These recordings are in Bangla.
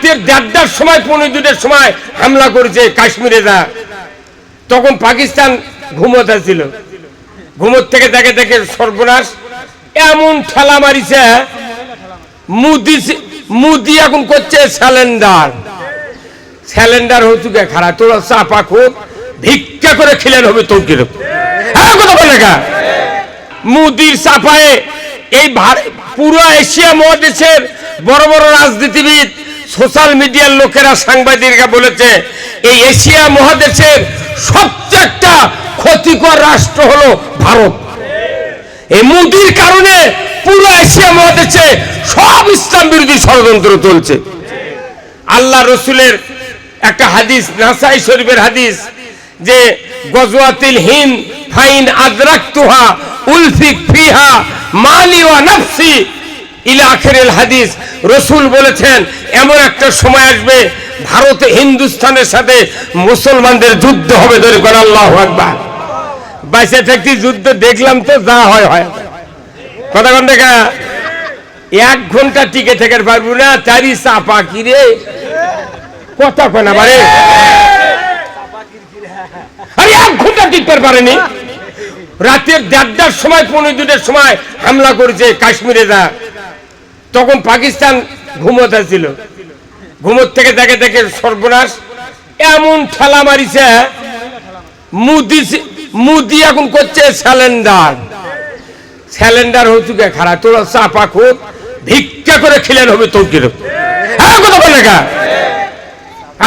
রাতের দেড়টার সময় পনেরো দুটার সময় হামলা করেছে কাশ্মীরে যা। তখন পাকিস্তান ঘুমোতে ছিল ঘুমোর থেকে দেখে দেখে সর্বনাশ। এমন ঠেলা মারিছে, মুদি মুদি এখন করছে স্যালেন্ডার স্যালেন্ডার হচ্ছে খারাপ তোরা চাপা খুব, ভিক্ষা করে খেলেন হবে তোর গা মুদির চাপায়ে এই পুরো এশিয়া মহাদেশের বড় বড় রাজনীতিবিদ সোশ্যাল মিডিয়ার লোকেরা সাংবাদিকরা বলেছে, এই এশিয়া মহাদেশের সবচেয়ে একটা ক্ষতিকর রাষ্ট্র হলো ভারত। এই মুদির কারণে পুরো এশিয়া মহাদেশে সব ইসলাম বিরোধী ষড়যন্ত্র চলছে। আল্লাহ রসুলের একটা হাদিস, নাসাই শরীফের হাদিস, যে গজওয়াতিল হিন ফাইন আদরাকতুহা উলফিক ফিহা মালি ওয়া নাফসি ইলা হাদিস। রসুল বলেছেন, এমন একটা সময় আসবে, ভারতে হিন্দুস্তানের সাথে মুসলমানদের যুদ্ধ হবে ধরে করে আল্লাহ আকবার। বাইসে থাকতে যুদ্ধ দেখলাম তো, যা হয় হয়। কথা কন দেখা, এক ঘণ্টা টিকে থেকে পারব না চাপা কিরে কথা আরে, এক ঘণ্টা টিকতে পারেনি। রাতের দেড়টার সময় পনেরো দুটার সময় হামলা করেছে কাশ্মীরে যা। তখন পাকিস্তান ঘুমোতে ছিল ঘুমোর থেকে দেখে দেখে সর্বনাশ। এমন ঠেলা মারিছে, মুদি মুদি এখন করছে স্যালেন্ডার স্যালেন্ডার হচ্ছে খারাপ তোরা চাপা খুব ভিক্ষা করে খেলেন হবে তোর হ্যাঁ কথা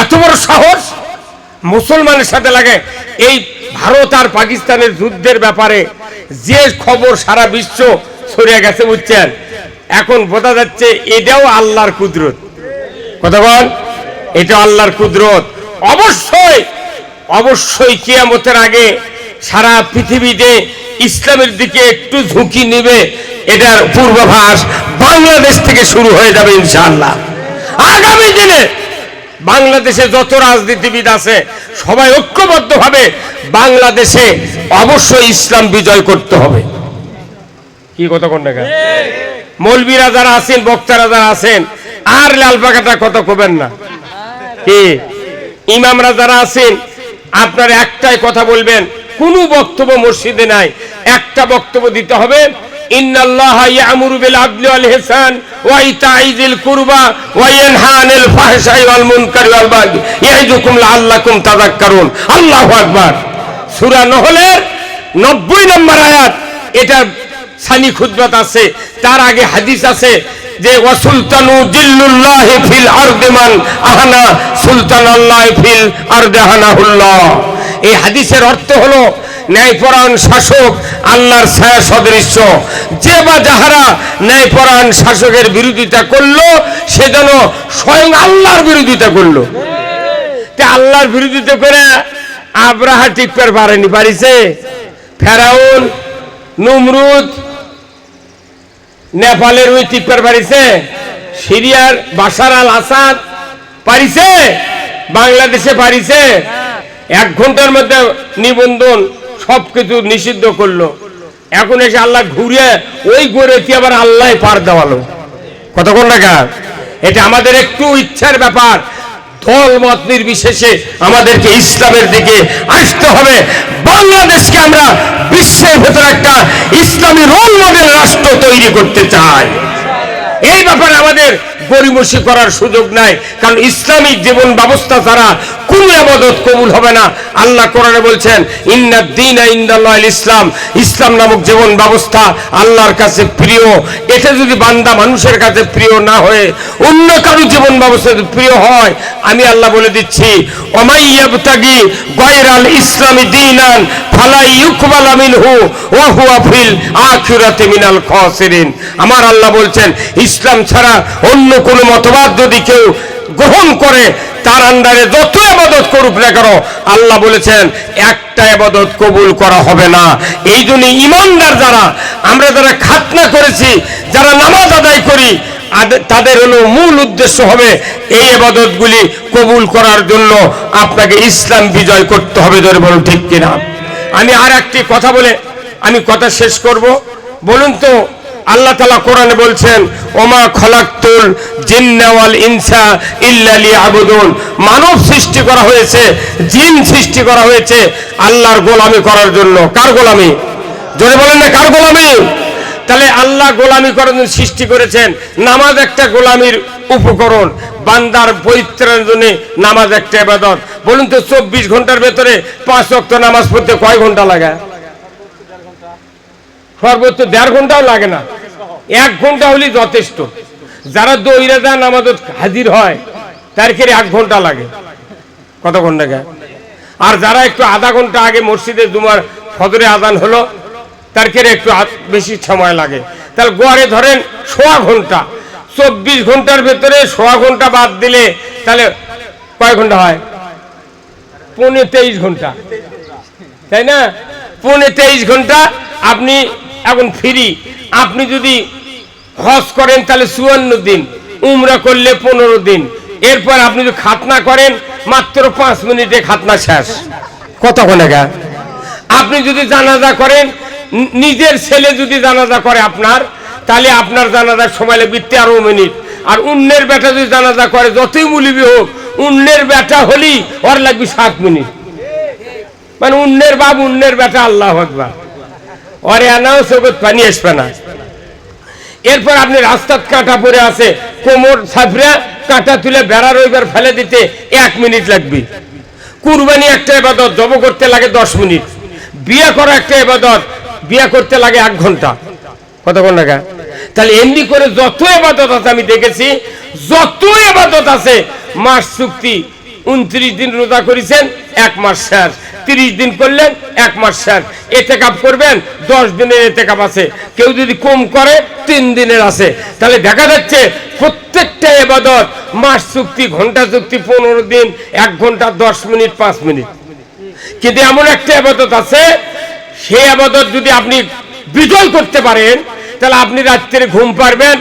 এত বড় সাহস? মুসলমানের সাথে লাগে। এই ভারত আর পাকিস্তানের যুদ্ধের ব্যাপারে যে খবর সারা বিশ্ব ছড়িয়ে গেছে, বুঝছেন? এখন বোঝা যাচ্ছে এটাও আল্লাহর কুদরত। কথা বল এটা আল্লাহর কুদরত। অবশ্যই অবশ্যই কিয়ামতের আগে সারা পৃথিবীতে ইসলামের দিকে একটু ঝুঁকি নেবে এটার পূর্বাভাস বাংলাদেশ থেকে শুরু হয়ে যাবে ইনশাআল্লাহ। আগামী দিনে বাংলাদেশে যত রাজনীতিবিদ আছে সবাই ঐক্যবদ্ধভাবে বাংলাদেশে অবশ্যই ইসলাম বিজয় করতে হবে। কি কথা কোন দেখা মৌলবীরা যারা আছেন, বক্তারা যারা আছেন, আর লাল পাকাটা কত কবেন না? কি? ইমামরা যারা আছেন, আপনার একটাই কথা বলবেন, কোনো বক্তব্য মসজিদে নাই। একটা বক্তব্য দিতে হবে আল্লাহু আকবার। সূরা নহলের 90 নম্বর আয়াত, এটা সানি খুতবাত আছে, তার আগে হাদিস আছে যে, ওয়াসুলতানু জিল্লুল্লাহ ফিল আরদি মান আহানা সুলতান ফিল আরদাহানাহুল্লাহ এই হাদিসের অর্থ হলো, ন্যায়পরায়ণ শাসক আল্লাহর ছায়া সদৃশ্য যে বা যাহারা ন্যায়পরায়ণ শাসকের বিরোধিতা করল, সে যেন স্বয়ং আল্লাহর বিরোধিতা করল। তা আল্লাহর বিরোধিতা করে আব্রাহা টিকতে পারেনি পারিছে ফেরাউন, নমরুদ নেপালের ওই টিপ্পার পারিছে সিরিয়ার বাসার আল আসাদ পারিছে? বাংলাদেশে পারিছে? এক ঘণ্টার মধ্যে নিবন্ধন সবকিছু নিষিদ্ধ করল। এখন এসে আল্লাহ ঘুরে ওই গড়েতে আবার আল্লাহ পার দেওয়ালো। কতক্ষণ টাকা এটা আমাদের একটু ইচ্ছার ব্যাপার। দল মত নির্বিশেষে আমাদেরকে ইসলামের দিকে আসতে হবে। বাংলাদেশকে আমরা বিশ্বের ভেতরে একটা ইসলামী রোল মডেল রাষ্ট্র তৈরি করতে চাই। এই ব্যাপারে আমাদের গরিমসি করার সুযোগ নাই, কারণ ইসলামিক জীবন ব্যবস্থা ছাড়া কোন আবাদত কবুল হবে না। আল্লাহ কোরআনে বলছেন ইন্নাদ দিন ইন্দাল্লাহ ইসলাম। ইসলাম নামক জীবন ব্যবস্থা আল্লাহর কাছে প্রিয়। এটা যদি বান্দা মানুষের কাছে প্রিয় না হয়ে অন্য কারও জীবন ব্যবস্থা প্রিয় হয়, আমি আল্লাহ বলে দিচ্ছি ওমাইয়াবতাগি গয়রাল ইসলামী দিনান ফালাই ইউকবাল মিনহু ওয়া হুয়া ফিল আখিরাতি মিনাল খাসিরিন। আমার আল্লাহ বলছেন, ইসলাম ছাড়া অন্য কোন মতবাদ যদি কেউ গ্রহণ করে তার আন্ডারে যত আবাদত করুক না কেন, আল্লাহ বলেছেন, একটা আবাদত কবুল করা হবে না। এই জন্য ইমানদার যারা, আমরা যারা খাতনা করেছি, যারা নামাজ আদায় করি তাদের হলো মূল উদ্দেশ্য হবে এই আবাদতগুলি কবুল করার জন্য আপনাকে ইসলাম বিজয় করতে হবে, ধরে বলুন ঠিক কিনা। আমি আর একটি কথা বলে, আমি কথা শেষ করব। বলুন তো আল্লাহ তালা কোরআনে বলছেন, ওমা খলাক্তুল জিন্নাওয়াল ইনসা ইল্লালি আবুদুন মানব সৃষ্টি করা হয়েছে, জিন সৃষ্টি করা হয়েছে আল্লাহর গোলামি করার জন্য। কার গোলামি? জোরে বলেন না, কার গোলামি? তাহলে আল্লাহ গোলামি করার জন্য সৃষ্টি করেছেন নামাজ একটা গোলামির উপকরণ, বান্দার পরিত্রাণের জন্য নামাজ একটা এবাদত বলুন তো, চব্বিশ ঘণ্টার ভেতরে পাঁচ অক্ট নামাজ পড়তে কয় ঘণ্টা লাগে? সর্বোচ্চ দেড় ঘন্টাও লাগে না। এক ঘণ্টা হলেই যথেষ্ট। যারা দৈরা যান আমাদের হাজির হয় তার এক ঘণ্টা লাগে। কত ঘণ্টা গে আর যারা একটু আধা ঘণ্টা আগে মসজিদে দুমার ফজরে আদান হলো তার ক্ষেত্রে একটু বেশি সময় লাগে। তাহলে গড়ে ধরেন সোয়া ঘণ্টা। চব্বিশ ঘণ্টার ভেতরে সোয়া ঘণ্টা বাদ দিলে তাহলে কয় ঘণ্টা হয়? পৌনে তেইশ ঘণ্টা। তাই না? পৌনে তেইশ ঘণ্টা আপনি এখন ফ্রি। আপনি যদি হজ করেন, তাহলে চুয়ান্ন দিন, উমরা করলে পনেরো দিন। এরপর আপনি যদি খাতনা করেন, মাত্র পাঁচ মিনিটে খাতনা শেষ। কতক্ষণে গা আপনি যদি জানাজা করেন নিজের ছেলে যদি জানাজা করে আপনার, তাহলে আপনার জানাজার সময় লাগবে তেরো মিনিট। আর অন্যের বেটা যদি জানাজা করে, যতই মুলিবি হোক, অন্যের বেটা হলেই ওর লাগবে সাত মিনিট। মানে অন্যের বাপ, অন্যের বেটা, আল্লাহ আকবার। ওরে আনাও সবত পানি আসবে না। এরপর আপনি রাস্তার কাঁটা পড়ে আছে, কোমর ছাপড়ে কাঁটা তুলে বেড়া রইবার ফেলে দিতে এক মিনিট লাগবে। কুরবানি একটা এবাদত, জব করতে লাগে দশ মিনিট। বিয়ে করা একটা এবাদত, বিয়ে করতে লাগে এক ঘণ্টা। কতক্ষণ লাগা তাহলে এমনি করে যত এবাদত আছে আমি দেখেছি, যত এবাদত আছে, মাস চুক্তি, উনত্রিশ দিন রোজা করেছেন, এক মাস শেষ। তিরিশ দিন করলেন, এক মাস শেষ এতে কাপ করবেন, দশ দিনের এতে কাপ আছে। কেউ যদি কম করে, তিন দিনের আছে। তাহলে দেখা যাচ্ছে প্রত্যেকটা এবাদত, মাস চুক্তি, ঘণ্টা চুক্তি, পনেরো দিন, এক ঘণ্টা, দশ মিনিট, পাঁচ মিনিট। কিন্তু এমন একটা আবাদত আছে সেই আবাদত যদি আপনি বিজয় করতে পারেন, তাহলে আপনি রাত্রে ঘুম পারবেন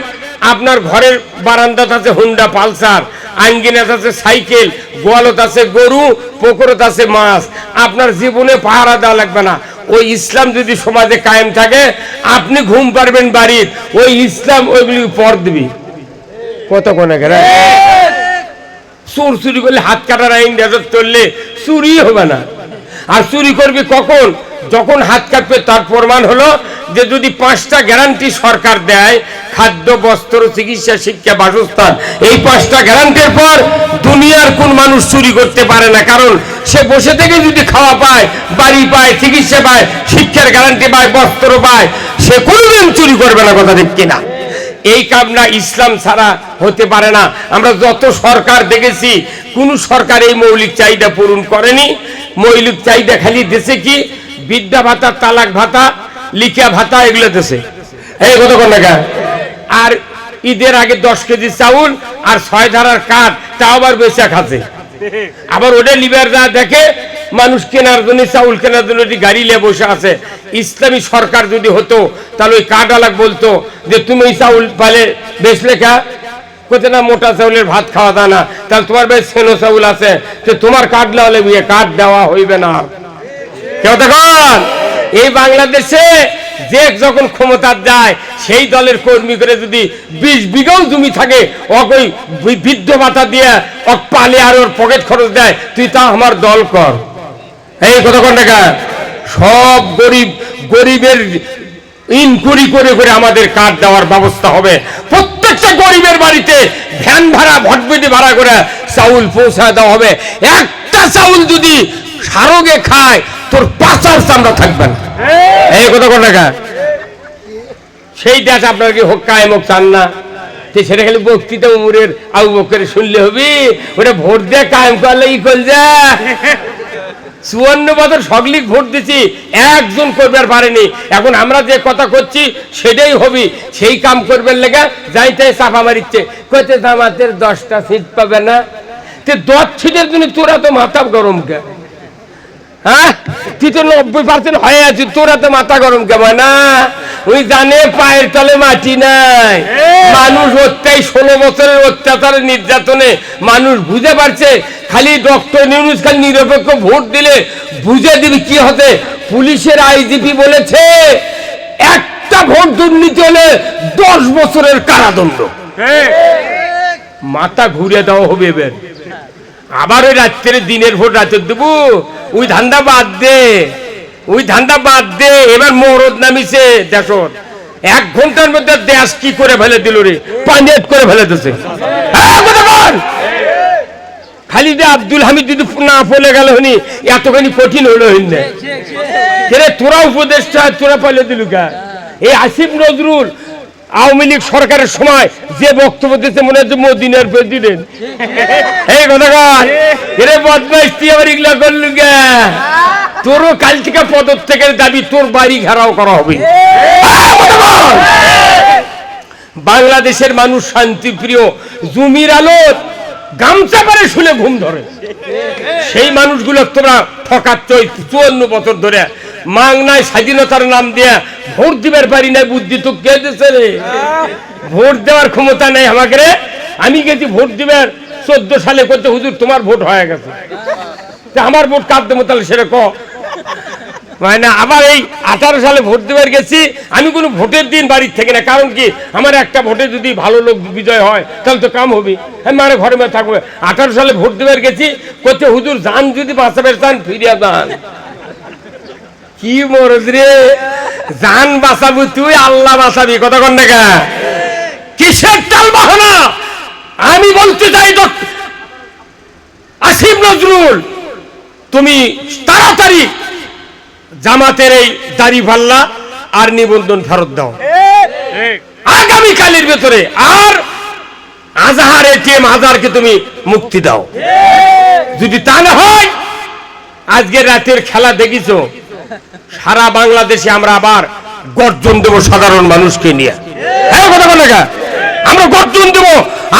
আপনার ঘরের বারান্দাত আছে হুন্ডা পালসার। আঙ্গিনাত আছে সাইকেল, গোয়ালত আছে গরু, পুকুরত আছে মাছ। আপনার জীবনে পাহারা দেওয়া লাগবে না। ওই ইসলাম যদি সমাজে কায়েম থাকে, আপনি ঘুম পারবেন বাড়ির। ওই ইসলাম ওইগুলি পর দিবি। কত কোনে গেলে? চোর চুরি করলে হাত কাটার আইন চললে চুরি হবে না। আর চুরি করবি কখন? যখন হাত কাটবে, তার প্রমাণ হলো যে যদি পাঁচটা গ্যারান্টি সরকার দেয়, খাদ্য, বস্ত্র, চিকিৎসা, শিক্ষা, বাসস্থান, এই পাঁচটা গ্যারান্টির পর দুনিয়ার কোন মানুষ চুরি করতে পারে না। কারণ সে বসে থেকে যদি খাওয়া পায়, বাড়ি পায়, চিকিৎসা পায়, শিক্ষার গ্যারান্টি পায়, বস্ত্র পায়, সে কোনোদিন চুরি করবে না কথা ঠিক কিনা। এই কামনা ইসলাম ছাড়া হতে পারে না। আমরা যত সরকার দেখেছি, কোন সরকার এই মৌলিক চাহিদা পূরণ করেনি। মৌলিক চাহিদা খালি দেশে কি? বিদ্যা ভাতা তালাক ভাতা লিখা ভাতা এগুলো দেশে এই কত টাকা আর ঈদের আগে দশ কেজি চাউল আর ছয় ধারার কাঠ তাও আবার বেচা খাচ্ছে। আবার ওটা লিবার যা দেখে মানুষ কেনার জন্য চাউল কেনার জন্য একটি গাড়ি নিয়ে বসে আছে ইসলামী সরকার যদি হতো তাহলে ওই কাঠ আলাক বলতো যে তুমি চাউল পালে বেশ লেখা কোথায় না মোটা চাউলের ভাত খাওয়া যায় না। তাহলে তোমার বেশ সেনো চাউল আছে। যে তোমার কাঠ দেওয়া লাগবে কাঠ দেওয়া হইবে না। দেখুন এই বাংলাদেশে যে যখন ক্ষমতার যায়, সেই দলের কর্মী করে যদি বিশ বিঘাও জমি থাকে অকই বৃদ্ধ ভাতা দিয়ে অক পালে আর ওর পকেট খরচ দেয়, তুই তা আমার দল কর। এই কতক্ষণ টাকা সব গরিব, গরিবের ইনকুরি করে করে আমাদের কার্ড দেওয়ার ব্যবস্থা হবে। প্রত্যেকটা গরিবের বাড়িতে ভ্যান ভাড়া, ভটভেটি ভাড়া করে চাউল পৌঁছায় দেওয়া হবে। একটা চাউল যদি সারোগে খায় তোর পাচার চামড়া থাকবে না। এই! কত কোন? টাকা সেই দেশ আপনার কি হোক কায়েম হোক চান না? সেটা খালি বক্তৃতা উমরের আবু বকরে শুনলে হবি? ওটা ভোট দিয়ে কায়েম করলে ই কল যা চুয়ান্ন বছর সগলিক ভোট দিছি একজন করবে আর পারেনি। এখন আমরা যে কথা করছি সেটাই হবি। সেই কাম করবেন লেগে যাইতে চাপা মারিচ্ছে। কইতে জামাতের দশটা সিট পাবে না? তে দশ সিটের জন্য তোরা তো মাথা গরম কে হ্যাঁ? তুই তো নব্বই পার্সেন্ট হয়ে আছিস তোরা তো মাথা গরম কেমন না ওই জানে পায়ের তলে মাটি নাই। মানুষ অত্যাই ষোলো বছরের অত্যাচারে নির্যাতনে মানুষ বুঝে পারছে খালি ডক্টর নিউজ খালি নিরপেক্ষ ভোট দিলে বুঝে দিবি কি হতে। পুলিশের আইজিপি বলেছে একটা ভোট দুর্নীতি হলে দশ বছরের কারাদণ্ড। মাথা ঘুরে দেওয়া হবে এবার। আবার ওই রাত্রে দিনের ভোট রাতে দেবো। ওই ধান্দা বাদ দে। ওই ধান্দা বাদ দে। এবার মরদ নামিছে দেশত এক ঘণ্টার মধ্যে দেশ কি করে ফেলে দিল রে? পাঞ্জাব করে ফেলে দিছে। হ্যাঁ, খালি যে আব্দুল হামিদ যদি না ফলে গেল হনি এতখানি কঠিন হলো হইন তোরা উপদেশটা তোরা পাইলে দিলু কা? এই আসিফ নজরুল আওয়ামী লীগ সরকারের সময় যে বক্তব্য দিতে মনে হচ্ছে মোদিনের প্রেসিডেন্ট। তোরও কাল থেকে পদত্যাগের দাবি তোর বাড়ি ঘেরাও করা হবে। বাংলাদেশের মানুষ শান্তিপ্রিয়, জমির আলোত গামছা পারে শুলে ঘুম ধরে। সেই মানুষগুলো তোমরা ঠকাচ্ছ চুয়ান্ন বছর ধরে। মাংনায় স্বাধীনতার নাম দিয়ে ভোট দিবার পারি না বুদ্ধি তো কে দিছে রে? ভোট দেওয়ার ক্ষমতা নেই আমাকে রে। আমি গেছি ভোট দিবার চোদ্দ সালে করতে হুজুর, তোমার ভোট হয়ে গেছে। আমার ভোট কার দেবো তাহলে সেটা ক? মানে আবার এই আঠারো সালে ভোট দেবার গেছি, আমি কোনো ভোটের দিন বাড়ির থেকে না। কারণ কি, আমার একটা ভোটে যদি ভালো লোক বিজয় হয়, তাহলে তো কাম হবে আমি মানে ঘরে থাকব। আঠারো সালে ভোট দেবার গেছি করতে হুজুর, যান যদি বাঁচাবে যান, ফিরিয়া যান। কি মরদ রে? জান বাঁচাবো তুই আল্লাহ বাঁচাবি। কথা কন না কিসের টাল বাহানা? আমি বলতে চাই আসিফ নজরুল তুমি তাড়াতাড়ি জামাতের এই দাড়ি পাল্লা আর নিবন্ধন ফেরত দাও। আগামী কালের ভেতরে আর আজাহার এটিএম হাজারকে তুমি মুক্তি দাও। যদি তা না হয় আজকের রাতের খেলা দেখিছো সারা বাংলাদেশে আমরা আবার গর্জন দেব সাধারণ মানুষকে নিয়ে। হ্যাঁ কথা বলে গা? আমরা গর্জন দেব,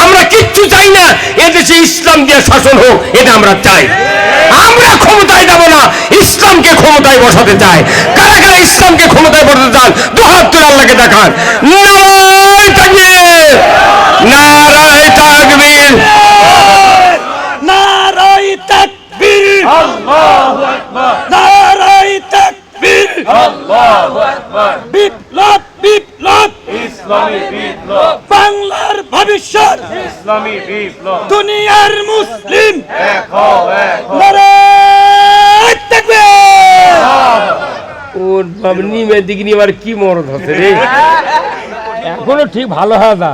আমরা কিচ্ছু চাই না, এদেশে ইসলাম দিয়ে শাসন হোক, এটা আমরা চাই। আমরা ক্ষমতায় যাব না, ইসলামকে ক্ষমতায় বসাতে চাই। কারা কারা ইসলামকে ক্ষমতায় বসাতে চান? দু হাত তুলে আল্লাহকে দেখান। নারায় তাকবীর নারায় তাকবীর নারাই তাকবীর নারাই তাকবীর বিপ্লব বিপ্লব ইসলামী বিপ্লব বাংলার ইসলামী বিপ্লব। দুনিয়ার মুসলিম। এক হও এক তাকবীর ওর বাবা নিমে দিকে নিয়ে আবার কি মরদ হচ্ছে রে? এখনও ঠিক ভালো হয় না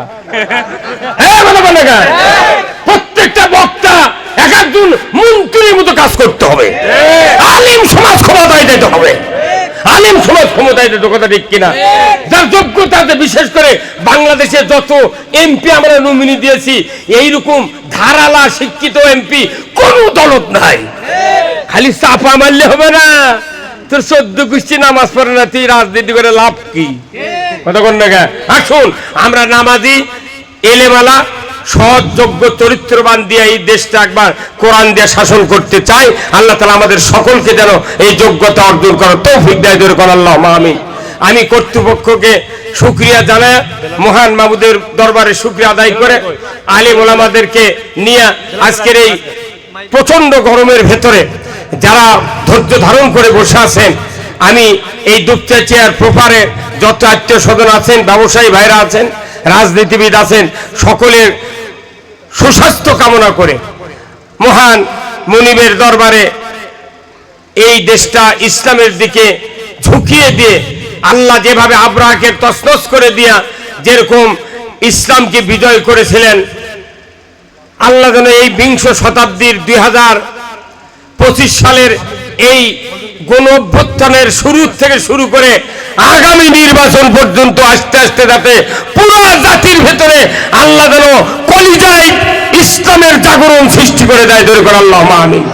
হ্যাঁ ভালো ভালো গান প্রত্যেকটা বক্তা এক একজন মন্ত্রীর মতো কাজ করতে হবে। আলিম সমাজ ক্ষমতায় দিতে হবে। আলিম সমাজ ক্ষমতায় দিতে কথা ঠিক কিনা? যার যোগ্যতা আছে, বিশেষ করে বাংলাদেশে যত এমপি আমরা নমিনি দিয়েছি এইরকম ধারালা শিক্ষিত এমপি কোন দলত নাই। খালি চাপা মারলে হবে না। তোর চোদ্দ গোষ্ঠী নামাজ পড়ে না তুই রাজনীতি করে লাভ কি? আসুন আমরা নামাজি এলেমালা সৎ যোগ্য চরিত্রবান দিয়ে এই দেশটা একবার কোরআন দিয়ে শাসন করতে চাই। আল্লাহ তালা আমাদের সকলকে যেন এই যোগ্যতা অর্জন করো তৌফিক দেয় কর আল্লাহ আমি আমি কর্তৃপক্ষকে সুক্রিয়া জানায় মহান মাহমুদের দরবারে সুক্রিয়া আদায় করে আলিম ওলামাদেরকে নিয়ে আজকের এই প্রচণ্ড গরমের ভেতরে যারা ধৈর্য ধারণ করে বসে আছেন, আমি এই দুপচা চেয়ার প্রপারে যত আত্মীয় স্বজন আছেন, ব্যবসায়ী ভাইরা আছেন, রাজনীতিবিদ আছেন, সকলের সুস্বাস্থ্য কামনা করে মহান মনিবের দরবারে এই দেশটা ইসলামের দিকে ঝুঁকিয়ে দিয়ে আল্লাহ যেভাবে আব্রাহাকে তসনস করে দিয়া যেরকম ইসলামকে বিজয় করেছিলেন, আল্লাহ যেন এই বিংশ শতাব্দীর দুই হাজার পঁচিশ সালের এই গণ অভ্যুত্থানের শুরু থেকে শুরু করে আগামী নির্বাচন পর্যন্ত আস্তে আস্তে যাতে পুরো জাতির ভেতরে আল্লাহ যেন কলিজায় ইসলামের জাগরণ সৃষ্টি করে দেয় ধরে করে আল্লাহ আমিন।